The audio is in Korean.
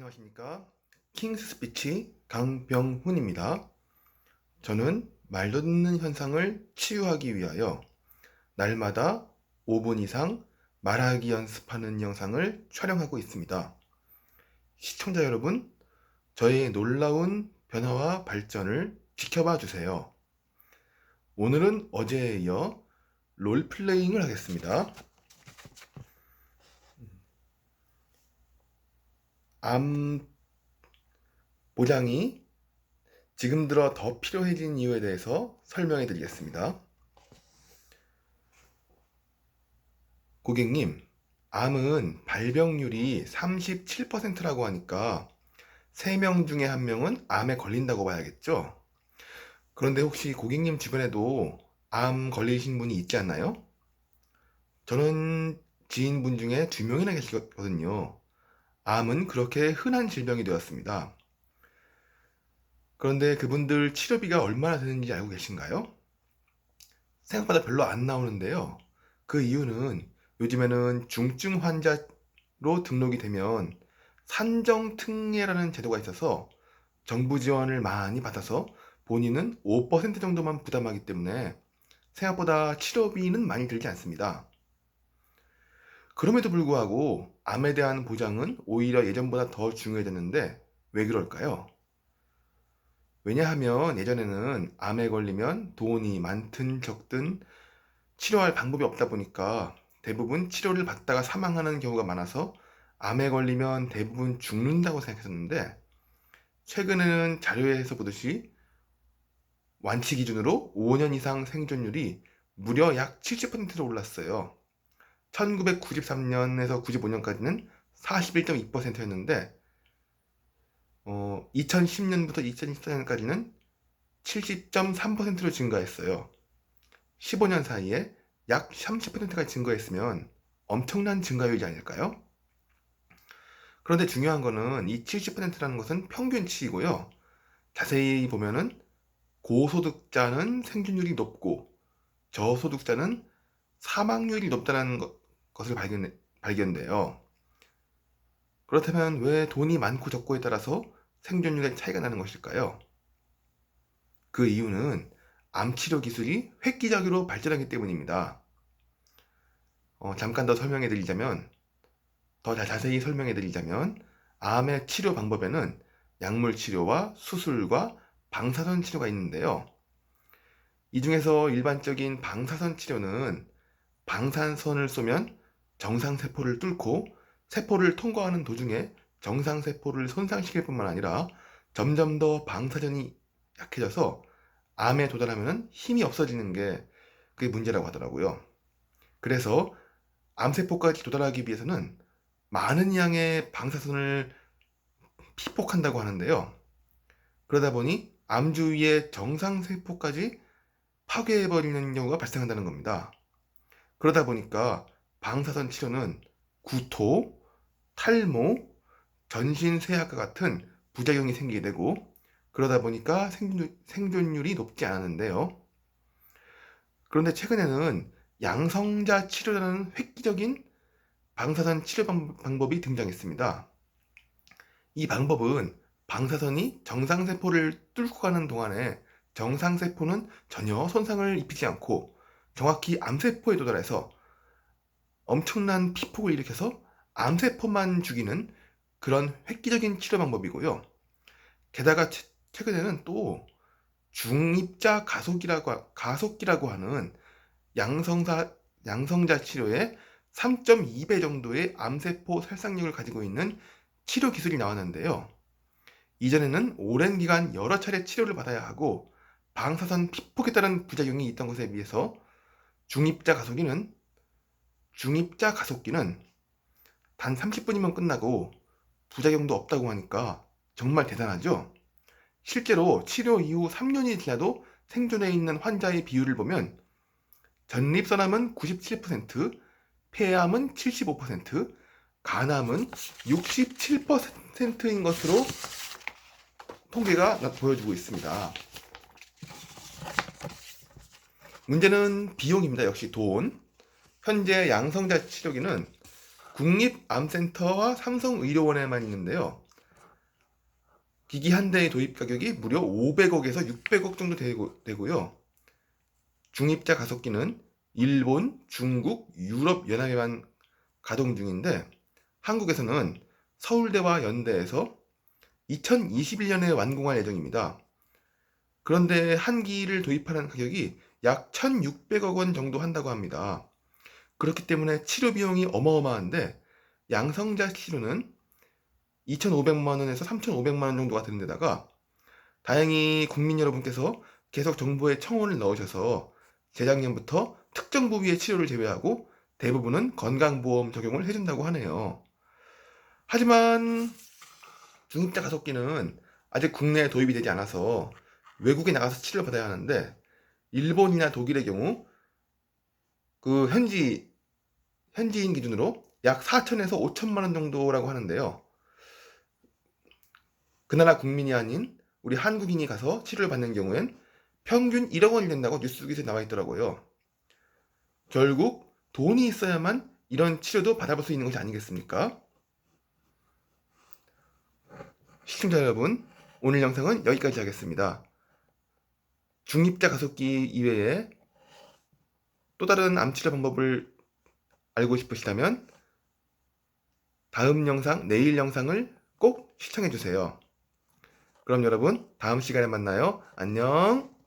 안녕하십니까. 킹스 스피치 강병훈입니다. 저는 말도 듣는 현상을 치유하기 위하여 날마다 5분 이상 말하기 연습하는 영상을 촬영하고 있습니다. 시청자 여러분, 저의 놀라운 변화와 발전을 지켜봐 주세요. 오늘은 어제에 이어 롤플레잉을 하겠습니다. 암 보장이 지금 들어 더 필요해진 이유에 대해서 설명해 드리겠습니다. 고객님, 암은 발병률이 37%라고 하니까 3명 중에 1명은 암에 걸린다고 봐야겠죠? 그런데 혹시 고객님 주변에도 암 걸리신 분이 있지 않나요? 저는 지인분 중에 2명이나 계시거든요. 암은 그렇게 흔한 질병이 되었습니다. 그런데 그분들 치료비가 얼마나 드는지 알고 계신가요? 생각보다 별로 안 나오는데요. 그 이유는 요즘에는 중증 환자로 등록이 되면 산정특례라는 제도가 있어서 정부 지원을 많이 받아서 본인은 5% 정도만 부담하기 때문에 생각보다 치료비는 많이 들지 않습니다. 그럼에도 불구하고 암에 대한 보장은 오히려 예전보다 더 중요해졌는데 왜 그럴까요? 왜냐하면 예전에는 암에 걸리면 돈이 많든 적든 치료할 방법이 없다 보니까 대부분 치료를 받다가 사망하는 경우가 많아서 암에 걸리면 대부분 죽는다고 생각했었는데 최근에는 자료에서 보듯이 완치 기준으로 5년 이상 생존율이 무려 약 70%로 올랐어요. 1993년에서 95년까지는 41.2%였는데 어, 2010년부터 2014년까지는 70.3%로 증가했어요. 15년 사이에 약 30%가 증가했으면 엄청난 증가율이 아닐까요? 그런데 중요한 거는 이 70%라는 것은 평균치이고요. 자세히 보면은 고소득자는 생존율이 높고 저소득자는 사망률이 높다는 것, 것을 발견, 발견돼요. 그렇다면 왜 돈이 많고 적고에 따라서 생존율의 차이가 나는 것일까요? 그 이유는 암 치료 기술이 획기적으로 발전하기 때문입니다. 어, 잠깐 더 설명해 드리자면, 더 자세히 설명해 드리자면, 암의 치료 방법에는 약물 치료와 수술과 방사선 치료가 있는데요. 이 중에서 일반적인 방사선 치료는 방사선을 쏘면 정상세포를 뚫고 세포를 통과하는 도중에 정상세포를 손상시킬 뿐만 아니라 점점 더 방사전이 약해져서 암에 도달하면 힘이 없어지는 게 그게 문제라고 하더라고요. 그래서 암세포까지 도달하기 위해서는 많은 양의 방사선을 피폭한다고 하는데요. 그러다 보니 암 주위의 정상세포까지 파괴해버리는 경우가 발생한다는 겁니다. 그러다 보니까 방사선 치료는 구토, 탈모, 전신 쇠약과 같은 부작용이 생기게 되고 그러다 보니까 생존, 율이 높지 않았는데요. 그런데 최근에는 양성자 치료라는 획기적인 방사선 치료 방법이 등장했습니다. 이 방법은 방사선이 정상세포를 뚫고 가는 동안에 정상세포는 전혀 손상을 입히지 않고 정확히 암세포에 도달해서 엄청난 피폭을 일으켜서 암세포만 죽이는 그런 획기적인 치료 방법이고요. 게다가 최근에는 또 중입자 가속이라고 가속기라고 하는 양성사 양성자 치료의 3.2배 정도의 암세포 살상력을 가지고 있는 치료 기술이 나왔는데요. 이전에는 오랜 기간 여러 차례 치료를 받아야 하고 방사선 피폭에 따른 부작용이 있던 것에 비해서 중입자 가속기는 중입자 가속기는 단 30분이면 끝나고 부작용도 없다고 하니까 정말 대단하죠? 실제로 치료 이후 3년이 지나도 생존해 있는 환자의 비율을 보면 전립선암은 97%, 폐암은 75%, 간암은 67%인 것으로 통계가 보여주고 있습니다. 문제는 비용입니다. 역시 돈. 현재 양성자 치료기는 국립암센터와 삼성의료원에만 있는데요. 기기 한 대의 도입 가격이 무려 500억에서 600억 정도 되고, 되고 요. 중입자 가속기는 일본, 중국, 유럽 연합에만 가동 중인데 한국에서는 서울대와 연대에서 2021년에 완공할 예정입니다. 그런데 한 기를 도입하는 가격이 약 1,600억 원 정도 한다고 합니다. 그렇기 때문에 치료 비용이 어마어마한데 양성자 치료는 2,500만 원에서 3,500만 원 정도가 되는 데다가 다행히 국민 여러분께서 계속 정부에 청원을 넣으셔서 재작년부터 특정 부위의 치료를 제외하고 대부분은 건강보험 적용을 해준다고 하네요. 하지만 중입자 가속기는 아직 국내에 도입이 되지 않아서 외국에 나가서 치료를 받아야 하는데 일본이나 독일의 경우 그 현지 현지인 기준으로 약 4천에서 5천만 원 정도라고 하는데요. 그 나라 국민이 아닌 우리 한국인이 가서 치료를 받는 경우엔 평균 1억 원이 된다고 뉴스 기사에 나와 있더라고요. 결국 돈이 있어야만 이런 치료도 받아볼 수 있는 것이 아니겠습니까? 시청자 여러분, 오늘 영상은 여기까지 하겠습니다. 중립자 가속기 이외에 또 다른 암 치료 방법을 알고 싶으시다면 다음 영상, 내일 영상을 꼭 시청해 주세요. 그럼 여러분, 다음 시간에 만나요. 안녕.